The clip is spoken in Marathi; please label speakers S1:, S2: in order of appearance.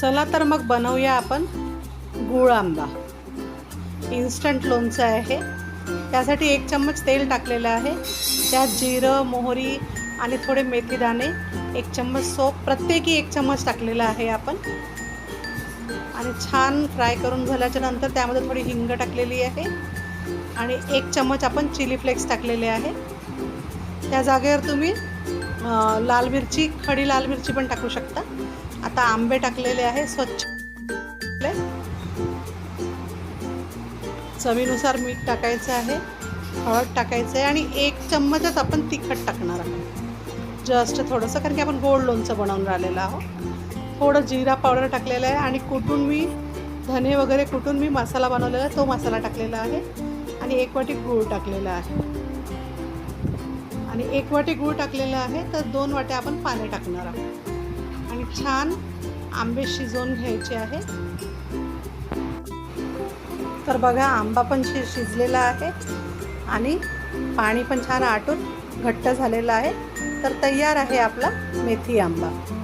S1: चला तर मग बनवूया आपण गुळ आंबा. इन्स्टंट लोणचं आहे. त्यासाठी एक चम्मच तेल टाकलेलं आहे. त्यात जिरं मोहरी आणि थोडे मेथीदाणे एक चम्मच सोप प्रत्येकी एक चम्मच टाकलेला आहे आपण. आणि छान फ्राय करून झाल्याच्यानंतर त्यामध्ये थोडी हिंग टाकलेली आहे. आणि एक चम्मच आपण चिली फ्लेक्स टाकलेले आहे. त्या जागेवर तुम्ही लाल मिरची खडी लाल मिरची पण टाकू शकता. आता आंबे टाकलेले आहे स्वच्छ. चवीनुसार मीठ टाकायचं आहे हळद टाकायचं आहे आणि एक चम्मचच आपण तिखट टाकणार आहोत. जस्ट थोडंसं कारण की आपण गोड लोणचं बनवून राहिलेलं आहोत. थोडं जिरा पावडर टाकलेलं आहे आणि कुटून मी धने वगैरे कुटून मी मसाला बनवलेला आहे तो मसाला टाकलेला आहे. आणि एक वाटी गूळ टाकलेला आहे. आणि एक वाटी गूळ टाकलेला आहे तर दोन वाट्या आपण पाणी टाकणार आहोत. छान आंबे शिजवून घ्यायचे आहे. तर बघा आंबा पण शि शिजलेला आहे आणि पाणी पण छान आटून घट्ट झालेलं आहे. तर तयार आहे आपला मेथी आंबा.